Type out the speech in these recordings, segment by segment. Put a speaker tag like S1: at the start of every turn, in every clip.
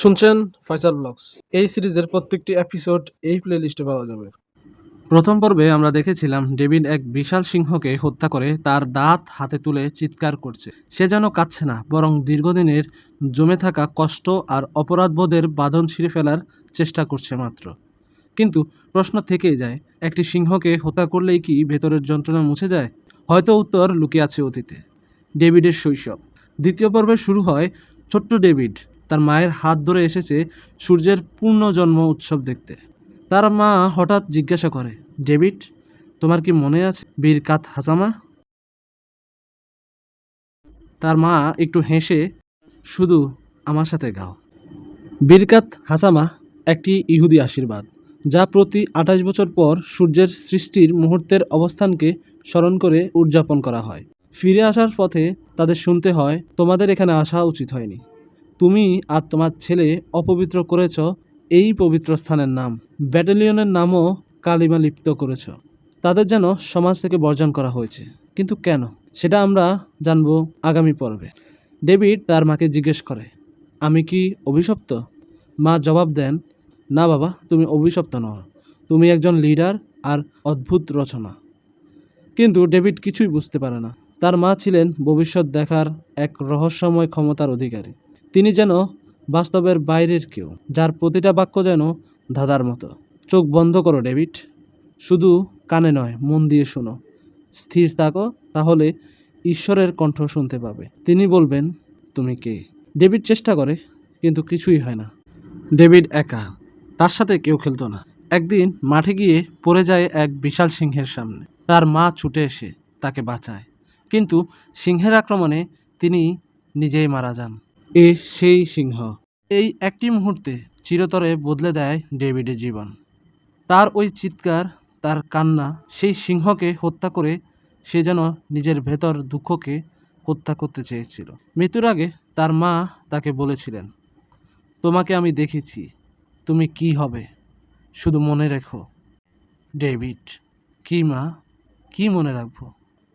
S1: শুনছেন ফয়সাল ব্লগস। এই সিরিজের প্রত্যেকটি এপিসোড এই প্লেলিস্টে পাওয়া যাবে। প্রথম পর্বে আমরা দেখেছিলাম ডেভিড এক বিশাল সিংহকে হত্যা করে তার দাঁত হাতে তুলে চিৎকার করছে। সে যেন কাঁদছে না, বরং দীর্ঘদিনের জমে থাকা কষ্ট আর অপরাধবোধের বাঁধন ছিঁড়ে ফেলার চেষ্টা করছে মাত্র। কিন্তু প্রশ্ন থেকেই যায়, একটি সিংহকে হত্যা করলেই কি ভেতরের যন্ত্রণা মুছে যায়? হয়তো উত্তর লুকিয়ে আছে অতীতে। ডেভিডের শৈশব। দ্বিতীয় পর্বে শুরু হয় ছোট্ট ডেভিড। তার মায়ের হাত ধরে এসেছে সূর্যের পূর্ণজন্ম উৎসব দেখতে। তার মা হঠাৎ জিজ্ঞাসা করে, ডেভিড, তোমার কি মনে আছে বীর কাত হাসামা? তার মা একটু হেসে, শুধু আমার সাথে গাও। বীরকাত হাসামা একটি ইহুদি আশীর্বাদ, যা প্রতি আঠাশ বছর পর সূর্যের সৃষ্টির মুহূর্তের অবস্থানকে স্মরণ করে উদযাপন করা হয়। ফিরে আসার পথে তাদের শুনতে হয়, তোমাদের এখানে আসা উচিত হয়নি। তুমি আর তোমার ছেলে অপবিত্র করেছ, এই পবিত্র স্থানের নাম। ব্যাটালিয়নের নামও কালিমা লিপ্ত করেছ। তাদের যেন সমাজ থেকে বর্জন করা হয়েছে। কিন্তু কেন? সেটা আমরা জানব আগামী পর্বে। ডেভিড তার মাকে জিজ্ঞেস করে, আমি কি অভিশপ্ত? মা জবাব দেন, না বাবা, তুমি অভিশপ্ত নও। তুমি একজন লিডার আর অদ্ভুত রচনা। কিন্তু ডেভিড কিছুই বুঝতে পারে না। তার মা ছিলেন ভবিষ্যৎ দেখার এক রহস্যময় ক্ষমতার অধিকারী। তিনি যেন বাস্তবের বাইরের কেউ, যার প্রতিটা বাক্য যেন ধাঁধার মতো। চোখ বন্ধ করো, ডেভিড। শুধু কানে নয়, মন দিয়ে শোনো। স্থির থাকো, তাহলে ঈশ্বরের কণ্ঠ শুনতে পাবে। তিনি বলবেন, তুমি কে? ডেভিড চেষ্টা করে, কিন্তু কিছুই হয় না। ডেভিড একা, তার সাথে কেউ খেলতো না। একদিন মাঠে গিয়ে পড়ে যায় এক বিশাল সিংহের সামনে। তার মা ছুটে এসে তাকে বাঁচায়। কিন্তু সিংহের আক্রমণে তিনি নিজেই মারা যান। এ সেই সিংহ। এই একটি মুহূর্তে চিরতরে বদলে দেয় ডেভিডের জীবন। তার ওই চিৎকার, তার কান্না, সেই সিংহকে হত্যা করে সে যেন নিজের ভেতর দুঃখকে হত্যা করতে চেয়েছিল। মৃত্যুর আগে তার মা তাকে বলেছিলেন, তোমাকে আমি দেখেছি, তুমি কি হবে? শুধু মনে রেখো। ডেভিড, কি মা? কি মনে রাখব?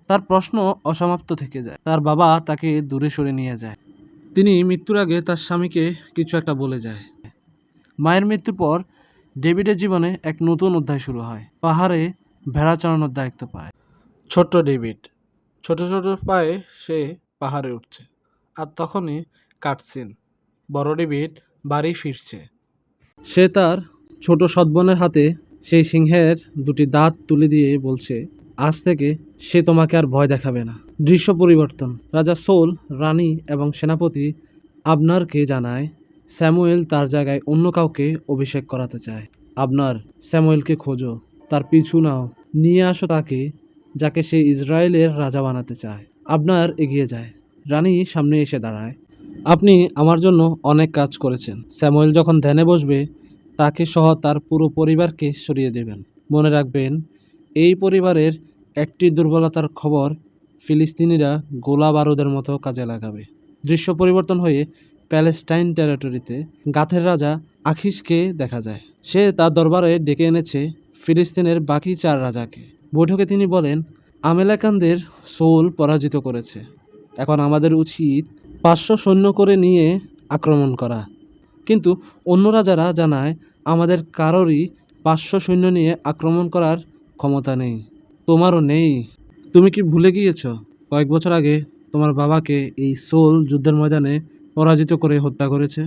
S1: তার প্রশ্ন অসমাপ্ত থেকে যায়। তার বাবা তাকে দূরে সরে নিয়ে যায়। তিনি মৃত্যুর আগে তার স্বামীকে কিছু একটা বলে যায়। মায়ের মৃত্যুর পর ডেভিডের জীবনে এক নতুন অধ্যায় শুরু হয়। পাহাড়ে ভেড়া চড়ানোর দায়িত্ব পায়। ছোট্ট ডেভিড, ছোট ছোট পায়ে সে পাহাড়ে উঠছে আর তখনই কাটসিন বড় ডেভিড বাড়ি ফিরছে। সে তার ছোট সৎবনের হাতে সেই সিংহের দুটি দাঁত তুলে দিয়ে বলছে আজ থেকে সে তোমাকে আর ভয় দেখাবে না। দৃশ্য পরিবর্তন। রাজা সোল, রানী এবং সেনাপতি আবনারকে জানায়, স্যামুয়েল তার জায়গায় অন্য কাউকে অভিষেক করাতে চায়। আবনার, স্যামুয়েলকে খোঁজো, তার পিছু নাও, নিয়ে আসো তাকে, যাকে সে ইসরায়েলের রাজা বানাতে চায়। আবনার এগিয়ে যায়। রানী সামনে এসে দাঁড়ায়। আপনি আমার জন্য অনেক কাজ করেছেন। স্যামুয়েল যখন ধ্যানে বসবে, তাকে সহ তার পুরো পরিবারকে সরিয়ে দেবেন। মনে রাখবেন এই পরিবারের একটি দুর্বলতার খবর ফিলিস্তিনিরা গোলা বারুদের মতো কাজে লাগাবে। দৃশ্য পরিবর্তন হয়ে প্যালেস্টাইন টেরিটরিতে গাথের রাজা আখিসকে দেখা যায়। সে তার দরবারে ডেকে এনেছে ফিলিস্তিনের বাকি চার রাজাকে। বৈঠকে তিনি বলেন, আমেলাকানদের সোল পরাজিত করেছে। এখন আমাদের উচিত পাঁচশো সৈন্য করে নিয়ে আক্রমণ করা। কিন্তু অন্য রাজারা জানায়, আমাদের কারোরই পাঁচশো সৈন্য নিয়ে আক্রমণ করার ক্ষমতা নেই, তোমারও নেই। তুমি কি ভুলে গিয়েছ? কয়েক বছর আগে তোমার বাবাকে এই সোল যুদ্ধের ময়দানে পরাজিত করে হত্যা করেছে।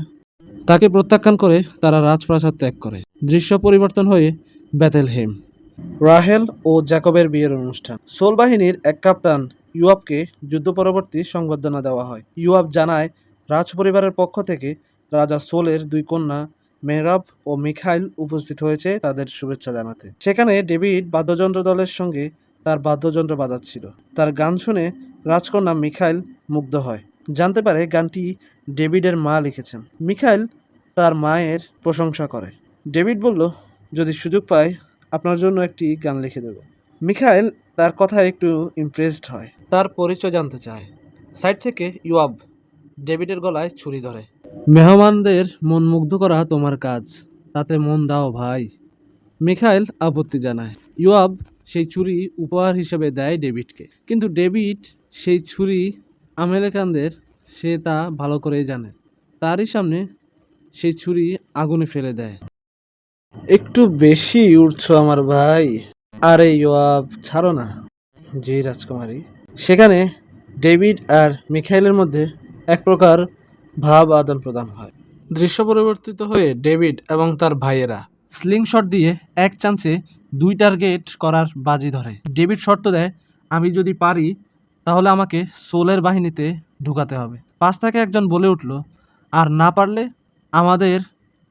S1: তাকে প্রত্যাখ্যান করে তারা রাজপ্রাসাদ ত্যাগ করে। দৃশ্য পরিবর্তন হয়ে ব্যাথেলহেম রাহেল ও জ্যাকবের বিয়ের অনুষ্ঠান। সোল বাহিনীর এক কাপ্তান ইউয়াবকে যুদ্ধ পরবর্তী সংবর্ধনা দেওয়া হয়। ইউয়াব জানায় রাজ পরিবারের পক্ষ থেকে রাজা সোলের দুই কন্যা মেহরাব ও মিখাইল উপস্থিত হয়েছে তাদের শুভেচ্ছা জানাতে। সেখানে ডেভিড বাদ্যযন্ত্র দলের সঙ্গে তার বাদ্যযন্ত্র বাজাচ্ছিল। তার গান শুনে রাজকন্যা মিখাইল মুগ্ধ হয়। জানতে পারে গানটি ডেভিডের মা লিখেছেন। মিখাইল তার মায়ের প্রশংসা করে। ডেভিড বলল, যদি সুযোগ পায় আপনার জন্য একটি গান লিখে দেব। মিখাইল তার কথায় একটু ইমপ্রেসড হয়। তার পরিচয় জানতে চায়। সাইড থেকে ইউয়াব ডেভিডের গলায় ছুরি ধরে। মেহমানদের মন মুগ্ধ করা তোমার কাজ, তাতে মন দাও ভাই। মিখাইল আপত্তি জানায়। ইউয়াব সেই ছুরি উপহার হিসেবে দেয় ডেভিডকে। কিন্তু ডেভিড সেই ছুরি আমেরিকানদের, সে তা ভালো করেই জানে। তারই সামনে সেই ছুরি আগুনে ফেলে দেয়। একটু বেশি উঠছো আমার ভাই। আরে ইয়োয়াব ছাড়ো না। জি, রাজকুমারী। সেখানে ডেভিড আর মিখাইলের মধ্যে এক প্রকার ভাব আদান প্রদান হয়। দৃশ্য পরিবর্তিত হয়ে ডেভিড এবং তার ভাইয়েরা স্লিং শট দিয়ে এক চান্সে দুই টার্গেট করার বাজি ধরে। ডেভিড শর্ত দেয়, আমি যদি পারি, তাহলে আমাকে সোলের বাহিনীতে ঢুকাতে হবে। পাশ থেকে একজন বলে উঠল, আর না পারলে আমাদের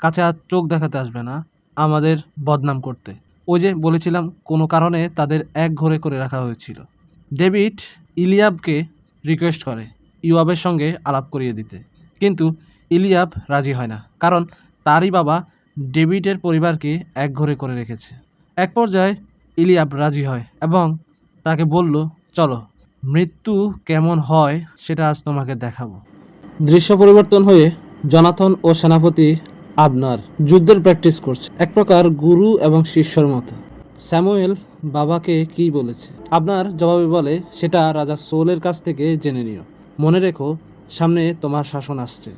S1: কাছে আর চোখ দেখাতে আসবে না, আমাদের বদনাম করতে। ওই যে বলেছিলাম, কোনো কারণে তাদের এক ঘরে করে রাখা হয়েছিল। ডেভিড ইলিয়াবকে রিকোয়েস্ট করে, ইউয়াবের সঙ্গে আলাপ করিয়ে দিতে। কিন্তু ইলিয়াব রাজি হয় না, কারণ তারই বাবা ডেভিডের পরিবারকে এক ঘরে করে রেখেছে। এক পর্যায়ে ইলিয়াব রাজি হয় এবং তাকে বলল, চলো, মৃত্যু কেমন হয় সেটা আজ তোমাকে দেখাবো। দৃশ্য পরিবর্তন হয়ে জনাথন ও সেনাপতি আবনার যুদ্ধের প্র্যাকটিস করছে, এক প্রকার গুরু এবং শিষ্যর মতো। স্যামুয়েল বাবাকে কি বলেছে? আপনার জবাবে বলে, সেটা রাজা সোলের কাছ থেকে জেনে নিও। মনে রেখো সামনে তোমার শাসন আসছে।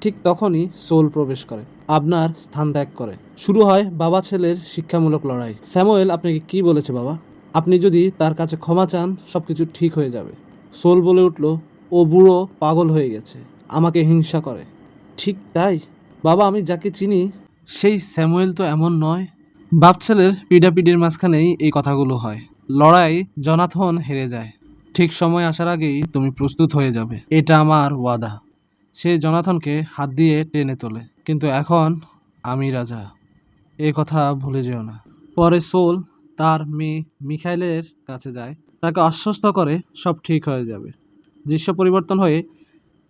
S1: ঠিক তখনই সোল প্রবেশ করে আপনার স্থান ত্যাগ করে। শুরু হয় বাবা ছেলের শিক্ষামূলক লড়াই। স্যামুয়েল, আপনাকে কি বলেছে বাবা? আপনি যদি তার কাছে ক্ষমা চান সব কিছু ঠিক হয়ে যাবে। সোল বলে উঠল, ও বুড়ো পাগল হয়ে গেছে, আমাকে হিংসা করে। ঠিক তাই। বাবা, আমি যাকে চিনি, সেই স্যামুয়েল তো এমন নয়। বাপ ছেলের পিডাপিডির মাঝখানেই এই কথাগুলো হয়। লড়াই জনাথন হেরে যায়। ঠিক সময় আসার আগেই তুমি প্রস্তুত হয়ে যাবে। এটা আমার ওয়াদা। সে জনাথনকে হাত দিয়ে টেনে তোলে। কিন্তু এখন আমি রাজা। এ কথা ভুলে যেও না। পরে সোল তার মেয়ে মিখাইলের কাছে যায়। তাকে আশ্বস্ত করে সব ঠিক হয়ে যাবে। দৃশ্য পরিবর্তন হয়ে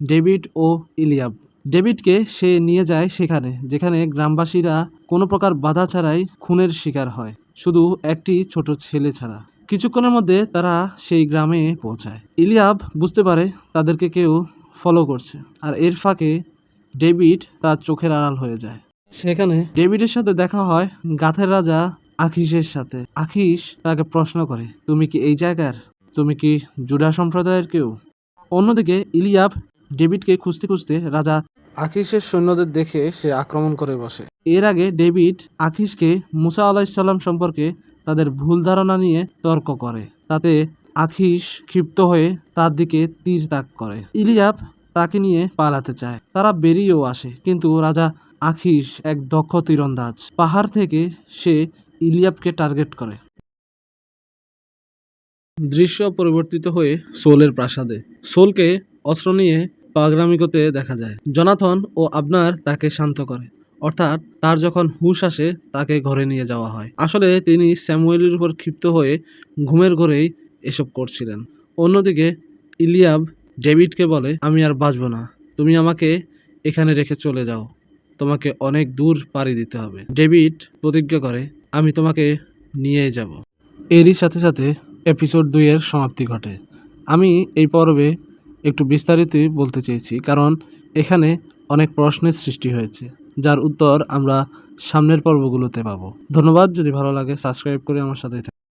S1: ডেভিড ও ইলিয়াব। ডেভিডকে সে নিয়ে যায় সেখানে, যেখানে গ্রামবাসীরা কোনো প্রকার বাধা ছাড়াই খুনের শিকার হয়। শুধু একটি ছোট ছেলে ছাড়া। কিছুক্ষণের মধ্যে তারা সেই গ্রামে পৌঁছায়। ইলিয়াব বুঝতে পারে তাদেরকে কেউ ফলো করছে আর এর ফাঁকে ডেভিড তার চোখের আড়াল হয়ে যায়। সেখানে ডেভিডের সাথে দেখা হয় গাথের রাজা আখিসের সাথে। আখিস তাকে প্রশ্ন করে, তুমি কি এই জায়গার? তুমি কি জুডা সম্প্রদায়ের কেউ? অন্যদিকে ইলিয়াব ডেভিডকে খুঁজতে খুঁজতে রাজা আখিসের সৈন্যদের দেখে সে আক্রমণ করে বসে। এর আগে ডেভিড আখিসকে মুসা আলাহিসাল্লাম সম্পর্কে তাদের ভুল ধারণা নিয়ে তর্ক করে। তাতে আখিস ক্ষিপ্ত হয়ে তার দিকে তীর তাক করে। ইলিয়াব তাকে নিয়ে পালাতে চায়। তারা বেরিয়েও আসে, কিন্তু রাজা আখিস এক দক্ষ তীরন্দাজ। পাহাড় থেকে সে ইলিয়াবকে টার্গেট করে। দৃশ্য পরিবর্তিত হয়ে সোলের প্রাসাদে। সোলকে অস্ত্র নিয়ে পাগরামি করতে দেখা যায়। জনাথন ও আপনার তাকে শান্ত করে। অর্থাৎ তার যখন হুঁশ আসে, তাকে ঘরে নিয়ে যাওয়া হয়। আসলে তিনি স্যামুয়েলের উপর ক্ষিপ্ত হয়ে ঘুমের ঘরেই এসব করছিলেন। অন্যদিকে ইলিয়াব ডেভিডকে বলে, আমি আর বাঁচব না। তুমি আমাকে এখানে রেখে চলে যাও। তোমাকে অনেক দূর পাড়ি দিতে হবে। ডেভিড প্রতিজ্ঞা করে, আমি তোমাকে নিয়ে যাব। এরই সাথে সাথে এপিসোড দুইয়ের সমাপ্তি ঘটে। আমি এই পর্বে একটু বিস্তারিতই বলতে চেয়েছি, কারণ এখানে অনেক প্রশ্নের সৃষ্টি হয়েছে। যার উত্তর আমরা সামনের পর্বগুলোতে পাবো ধন্যবাদ যদি ভালো লাগে সাবস্ক্রাইব করে আমার সাথে।